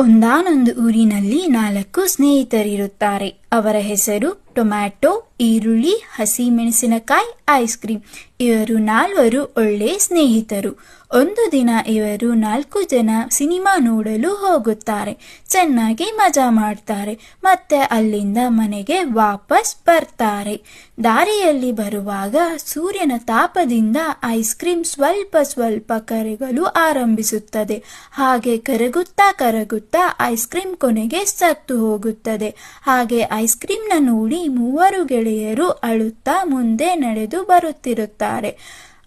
ಒಂದಾನೊಂದು ಊರಿನಲ್ಲಿ ನಾಲ್ಕು ಸ್ನೇಹಿತರಿರುತ್ತಾರೆ. ಅವರ ಹೆಸರು ಟೊಮ್ಯಾಟೊ ಈರುಳ್ಳಿ, ಹಸಿಮೆಣಸಿನಕಾಯಿ ಐಸ್ ಕ್ರೀಮ್ ಇವರು ನಾಲ್ವರು ಒಳ್ಳೆ ಸ್ನೇಹಿತರು. ಒಂದು ದಿನ ಇವರು ನಾಲ್ಕು ಜನ ಸಿನಿಮಾ ನೋಡಲು ಹೋಗುತ್ತಾರೆ. ಚೆನ್ನಾಗಿ ಮಜಾ ಮಾಡ್ತಾರೆ. ಮತ್ತೆ ಅಲ್ಲಿಂದ ಮನೆಗೆ ವಾಪಸ್ ಬರ್ತಾರೆ. ದಾರಿಯಲ್ಲಿ ಬರುವಾಗ ಸೂರ್ಯನ ತಾಪದಿಂದ ಐಸ್ ಕ್ರೀಮ್ ಸ್ವಲ್ಪ ಸ್ವಲ್ಪ ಕರಗಲು ಆರಂಭಿಸುತ್ತದೆ. ಹಾಗೆ ಕರಗುತ್ತಾ ಕರಗುತ್ತಾ ಐಸ್ ಕ್ರೀಮ್ ಕೊನೆಗೆ ಸತ್ತು ಹೋಗುತ್ತದೆ. ಹಾಗೆ ಐಸ್ ಕ್ರೀಮ್ನ ನೋಡಿ ಮೂವರು ಅಳುತ್ತಾ ಮುಂದೆ ನಡೆದು ಬರುತ್ತಿರುತ್ತಾರೆ.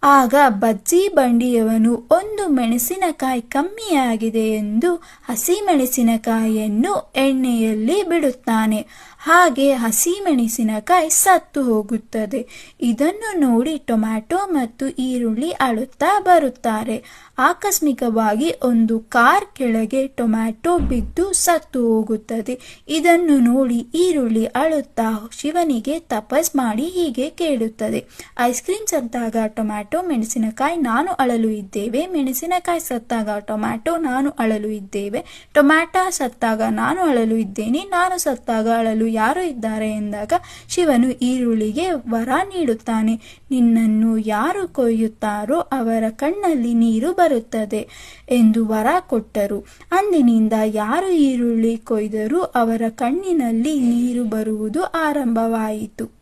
ಆಗ ಬಜ್ಜಿ ಬಂಡಿಯವನು ಒಂದು ಮೆಣಸಿನಕಾಯಿ ಕಮ್ಮಿಯಾಗಿದೆ ಎಂದು ಹಸಿ ಮೆಣಸಿನಕಾಯಿಯನ್ನು ಎಣ್ಣೆಯಲ್ಲಿ ಬಿಡುತ್ತಾನೆ. ಹಾಗೆ ಹಸಿ ಮೆಣಸಿನಕಾಯಿ ಸತ್ತು ಹೋಗುತ್ತದೆ. ಇದನ್ನು ನೋಡಿ ಟೊಮ್ಯಾಟೊ ಮತ್ತು ಈರುಳ್ಳಿ ಅಳುತ್ತಾ ಬರುತ್ತಾರೆ. ಆಕಸ್ಮಿಕವಾಗಿ ಒಂದು ಕಾರ್ ಕೆಳಗೆ ಟೊಮ್ಯಾಟೊ ಬಿದ್ದು ಸತ್ತು ಹೋಗುತ್ತದೆ. ಇದನ್ನು ನೋಡಿ ಈರುಳ್ಳಿ ಅಳುತ್ತಾ ಶಿವನಿಗೆ ತಪಸ್ ಮಾಡಿ ಹೀಗೆ ಕೇಳುತ್ತದೆ. ಐಸ್ ಕ್ರೀಮ್ ಸತ್ತಾಗ ಟೊಮ್ಯಾಟೊ, ಮೆಣಸಿನಕಾಯಿ ನಾನು ಅಳಲು ಇದ್ದೇವೆ. ಮೆಣಸಿನಕಾಯಿ ಸತ್ತಾಗ ಟೊಮ್ಯಾಟೊ ನಾನು ಅಳಲು ಇದ್ದೇವೆ. ಟೊಮ್ಯಾಟೊ ಸತ್ತಾಗ ನಾನು ಅಳಲು ಇದ್ದೇನೆ. ನಾನು ಸತ್ತಾಗ ಅಳಲು ಯಾರು ಇದ್ದಾರೆ ಎಂದಾಗ ಶಿವನು ಈರುಳ್ಳಿಗೆ ವರ ನೀಡುತ್ತಾನೆ. ನಿನ್ನನ್ನು ಯಾರು ಕೊಯ್ಯುತ್ತಾರೋ ಅವರ ಕಣ್ಣಲ್ಲಿ ನೀರು ಬರುತ್ತದೆ ಎಂದು ವರ ಕೊಟ್ಟರು. ಅಂದಿನಿಂದ ಯಾರು ಈರುಳ್ಳಿ ಕೊಯ್ದರೂ ಅವರ ಕಣ್ಣಿನಲ್ಲಿ ನೀರು ಬರುವುದು ಆರಂಭವಾಯಿತು.